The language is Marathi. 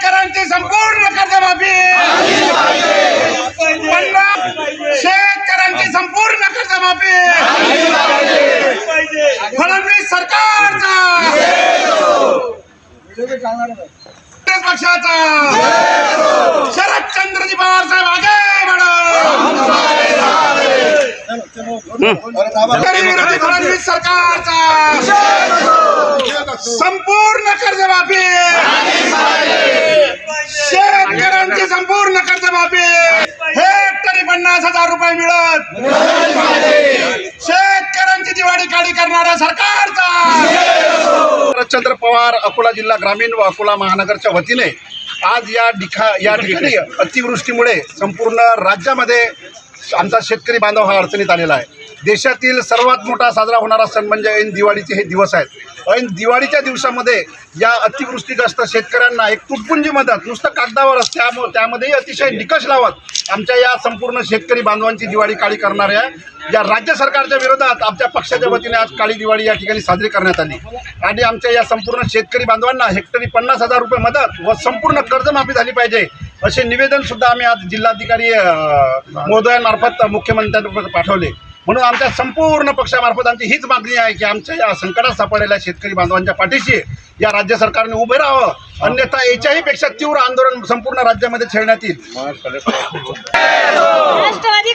शेतकऱ्यांची संपूर्ण कर्जमाफी पन्नास शेतकऱ्यांची संपूर्ण कर्जमाफी फडणवीस सरकारचा पक्षाचा। शरदचंद्रजी पवार साहेब आगे फडणवीस सरकारचा। संपूर्ण कर्जमाफी हजार रुपये मिळत. शेतकऱ्यांची दिवाळी काढी करणाऱ्या सरकारचा. शरदचंद्र पवार अकोला जिल्हा ग्रामीण व अकोला महानगरच्या वतीने आज या ठिका या ठिकाणी अतिवृष्टीमुळे संपूर्ण राज्यामध्ये आमचा शेतकरी बांधव हा अडचणीत आलेला आहे. देशातील सर्वात मोठा साजरा होणारा सण म्हणजे ऐन दिवाळीचे हे दिवस आहेत. ऐन दिवाळीच्या दिवसामध्ये या अतिवृष्टीग्रस्त शेतकऱ्यांना एक तुटपुंजी मदत नुसतं कागदावर त्यामुळे त्यामध्येही अतिशय निकष लावत आमच्या या संपूर्ण शेतकरी बांधवांची दिवाळी काळी करणाऱ्या या राज्य सरकारच्या विरोधात आमच्या पक्षाच्या वतीने आज काळी दिवाळी या ठिकाणी साजरी करण्यात आली. आणि आमच्या या संपूर्ण शेतकरी बांधवांना हेक्टरी पन्नास हजार रुपये मदत व संपूर्ण कर्जमाफी झाली पाहिजे असे निवेदन सुद्धा आम्ही आज जिल्हाधिकारी महोदयांमार्फत मुख्यमंत्र्यांपर्यंत पाठवले. म्हणून आमच्या संपूर्ण पक्षामार्फत आमची हीच मागणी आहे की आमच्या या संकटात सापडलेल्या शेतकरी बांधवांच्या पाठीशी या राज्य सरकारने उभे राहावं. अन्यथा याच्याही पेक्षा तीव्र आंदोलन संपूर्ण राज्यामध्ये छेडण्यात येईल. राष्ट्रवादी